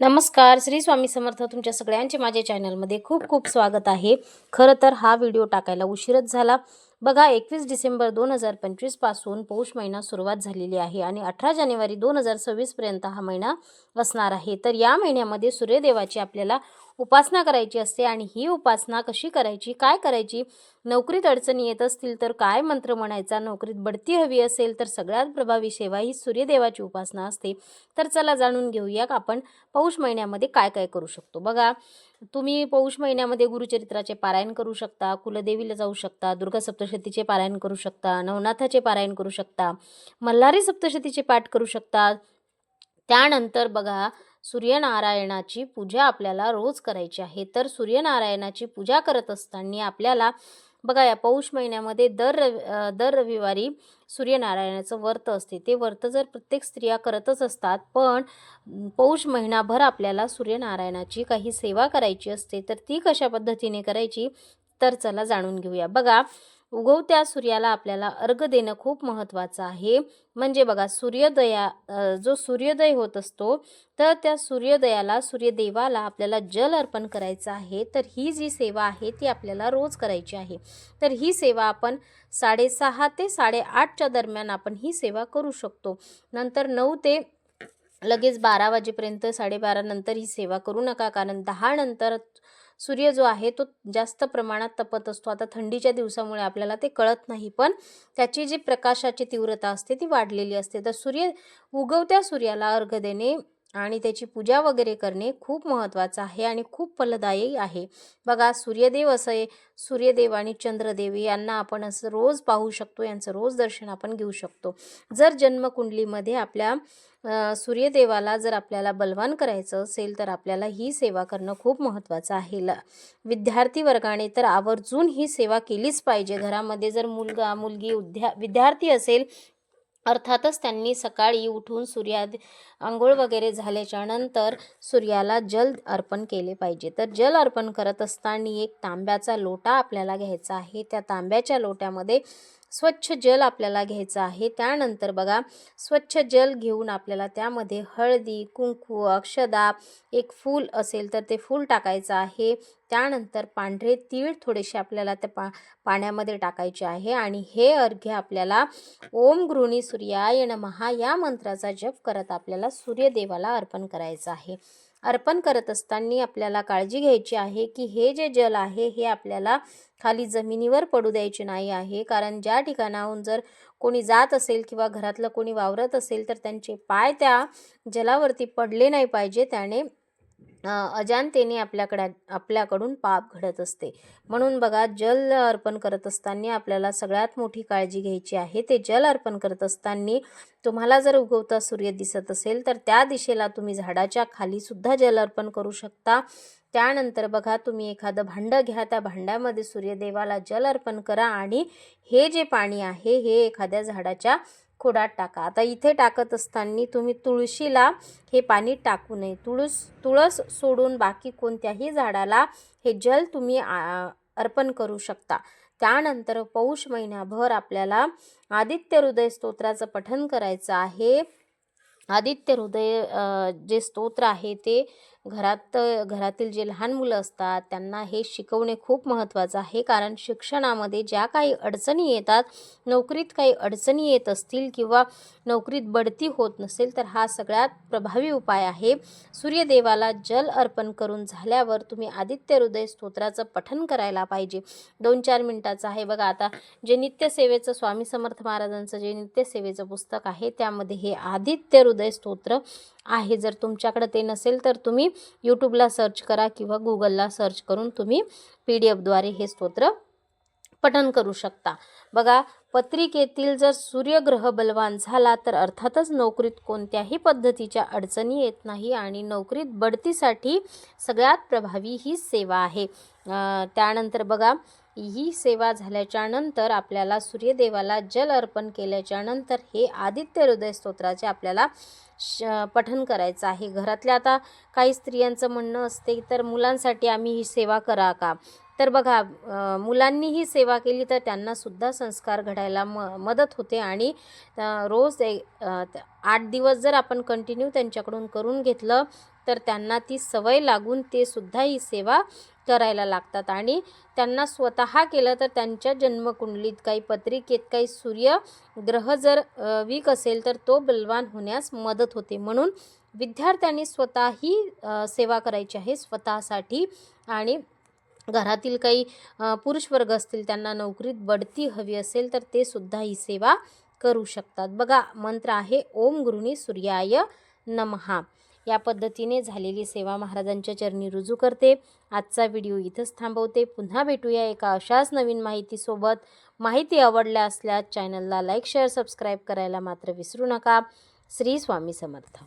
नमस्कार श्री स्वामी समर्थ तुमच्या सगळ्यांचे माझ्या चॅनलमध्ये खूप खूप स्वागत आहे. खरं तर हा व्हिडिओ टाकायला उशीरच झाला. बघा एकवीस डिसेंबर दोन हजार पंचवीसपासून पौष महिना सुरुवात झालेली आहे आणि अठरा जानेवारी दोन हजार सव्वीसपर्यंत हा महिना असणार आहे. तर या महिन्यामध्ये सूर्यदेवाची आपल्याला उपासना करायची असते आणि ही उपासना कशी करायची काय करायची? नोकरीत अडचणी येत असतील तर काय मंत्र म्हणायचा? नोकरीत बढती हवी असेल तर सगळ्यात प्रभावी सेवा ही सूर्यदेवाची उपासना असते. तर चला जाणून घेऊया का आपण पौष महिन्यामध्ये काय काय करू शकतो. बघा तुम्ही पौष महिन्यामध्ये गुरुचरित्राचे पारायण करू शकता कुलदेवीला जाऊ शकता दुर्गा सप्तशतीचे पारायण करू शकता नवनाथाचे पारायण करू शकता मल्हारी सप्तशतीचे पाठ करू शकता. त्यानंतर बघा सूर्यनारायणाची पूजा आपल्याला रोज करायची आहे. तर सूर्यनारायणाची पूजा करत असताना आपल्याला बघा या पौष महिन्यामध्ये दर रवि दर रविवारी सूर्यनारायणाचं व्रत असते. ते व्रत जर प्रत्येक स्त्रिया करतच असतात पण पौष महिनाभर आपल्याला सूर्यनारायणाची काही सेवा करायची असते तर ती कशा पद्धतीने करायची? तर चला जाणून घेऊया. बघा उगवत्या सूर्याला आपल्याला अर्घ देणं खूप महत्त्वाचं आहे. म्हणजे बघा सूर्योदया जो सूर्योदय होत असतो तर त्या सूर्योदयाला सूर्यदेवाला आपल्याला जल अर्पण करायचं आहे. तर ही जी सेवा आहे ती आपल्याला रोज करायची आहे. तर ही सेवा आपण साडेसहा ते साडेआठच्या दरम्यान आपण ही सेवा करू शकतो. नंतर नऊ ते लगेच बारा वाजेपर्यंत साडेबारा नंतर ही सेवा करू नका. कारण दहा नंतर सूर्य जो आहे तो जास्त प्रमाणात तपत असतो. आता थंडीच्या दिवसामुळे आपल्याला ते कळत नाही पण त्याची जी प्रकाशाची तीव्रता असते ती वाढलेली असते. तर सूर्य उगवत्या सूर्याला अर्घ देणे आणि त्याची पूजा वगैरे करणे खूप महत्त्वाचं आहे आणि खूप फलदायी आहे. बघा सूर्यदेव असं सूर्यदेव आणि चंद्रदेव यांना आपण असं रोज पाहू शकतो यांचं रोज दर्शन आपण घेऊ शकतो. जर जन्मकुंडलीमध्ये आपल्या सूर्यदेवाला जर आपल्याला बलवान करायचं असेल तर आपल्याला ही सेवा करणं खूप महत्त्वाचं आहे. ल विद्यार्थी वर्गाने तर आवर्जून ही सेवा केलीच पाहिजे. घरामध्ये जर मुलगा मुलगी उद्या विद्यार्थी असेल अर्थातच त्यांनी सकाळी उठून सूर्या आंघोळ वगैरे झाल्याच्यानंतर सूर्याला जल अर्पण केले पाहिजे. तर जल अर्पण करत असताना एक तांब्याचा लोटा आपल्याला घ्यायचा आहे. त्या तांब्याच्या लोट्यामध्ये स्वच्छ जल आपल्याला घ्यायचं आहे. त्यानंतर बघा स्वच्छ जल घेऊन आपल्याला त्यामध्ये हळदी कुंकू अक्षदा एक फूल असेल तर ते फूल टाकायचं आहे. त्यानंतर पांढरे तीळ थोडेसे आपल्याला त्या पा पाण्यामध्ये टाकायचे आहे आणि हे अर्घ्य आपल्याला ओम गृहिणी सूर्याय महा या मंत्राचा जप करत आपल्याला सूर्यदेवाला अर्पण करायचं आहे. अर्पण करत असताना आपल्याला काळजी घ्यायची आहे की हे जे जल आहे हे आपल्याला खाली जमिनीवर पडू द्यायचे नाही आहे. कारण ज्या ठिकाणाहून जर कोणी जात असेल किंवा घरातलं कोणी वावरत असेल तर त्यांचे पाय त्या जलावरती पडले नाही पाहिजे. त्याने अजाणतेने आपल्याकडे आपल्याकडून पाप घडत असते. म्हणून बघा जल अर्पण करत असताना आपल्याला सगळ्यात मोठी काळजी घ्यायची आहे. ते जल अर्पण करत असताना तुम्हाला जर उगवता सूर्य दिसत असेल तर त्या दिशेला तुम्ही झाडाच्या खाली सुद्धा जल अर्पण करू शकता. त्यानंतर बघा तुम्ही एखादं भांडं घ्या. त्या भांड्यामध्ये सूर्यदेवाला जल अर्पण करा आणि हे जे पाणी आहे हे एखाद्या झाडाच्या खोडात टाका. आता इथे टाकत असताना तुम्ही तुळशीला हे पाणी टाकू नये. तुळस तुळस सोडून बाकी कोणत्याही झाडाला हे जल तुम्ही आ, अर्पण करू शकता. त्यानंतर पौष महिनाभर आपल्याला आदित्य हृदय स्तोत्राचं पठन करायचं आहे. आदित्य हृदय जे स्तोत्र आहे ते घरात घरातील जे लहान मुलं असतात त्यांना हे शिकवणे खूप महत्त्वाचं आहे. कारण शिक्षणामध्ये ज्या काही अडचणी येतात नोकरीत काही अडचणी येत असतील किंवा नोकरीत बढती होत नसेल तर हा सगळ्यात प्रभावी उपाय आहे. सूर्यदेवाला जल अर्पण करून झाल्यावर तुम्ही आदित्य हृदय स्तोत्राचं पठन करायला पाहिजे. दोन चार मिनटाचं आहे. बघा आता जे नित्यसेवेचं स्वामी समर्थ महाराजांचं जे नित्यसेवेचं पुस्तक आहे त्यामध्ये हे आदित्य हृदय स्तोत्र आहे. जर तुमच्याकडे ते नसेल तर तुम्ही यूट्यूबला सर्च करा किंवा गुगलला सर्च करून तुम्ही पी डी एफद्वारे हे स्तोत्र पठन करू शकता. बघा पत्रिकेतील जर सूर्यग्रह बलवान झाला तर अर्थातच नोकरीत कोणत्याही पद्धतीच्या अडचणी येत नाही आणि नोकरीत बढतीसाठी सगळ्यात प्रभावी ही सेवा आहे. त्यानंतर बघा ही सेवा झाल्याच्यानंतर आपल्याला सूर्यदेवाला जल अर्पण केल्याच्यानंतर हे आदित्य हृदय स्तोत्राचे आपल्याला श पठन करायचं आहे. घरातल्या आता काही स्त्रियांचं म्हणणं असते तर मुलांसाठी आम्ही ही सेवा करा का? तर बघा मुलांनीही सेवा केली तर त्यांनासुद्धा संस्कार घडायला म मदत होते आणि रोज ए आठ दिवस जर आपण कंटिन्यू त्यांच्याकडून करून घेतलं तर त्यांना ती सवय लागून ते सुद्धा ही सेवा करायला लागतात. आणि त्यांना स्वतः केलं तर त्यांच्या जन्मकुंडलीत काही पत्रिकेत काही सूर्य ग्रह जर वीक असेल तर तो बलवान होण्यास मदत होते. म्हणून विद्यार्थ्यांनी स्वतःही सेवा करायची आहे स्वतःसाठी आणि घरातील काही पुरुष वर्ग असतील त्यांना नोकरीत बढती हवी असेल तर ते सुद्धा ही सेवा करू शकतात. बघा मंत्र आहे ओम गुरुनी सूर्याय नमहा या पद्धतीने झालेली सेवा महाराजांच्या चरणी रुजू करते. आजचा व्हिडिओ इथंच थांबवते. पुन्हा भेटूया एका अशाच नवीन माहितीसोबत. माहिती आवडल्या असल्यास चॅनलला लाईक शेअर सबस्क्राईब करायला मात्र विसरू नका. श्री स्वामी समर्थ.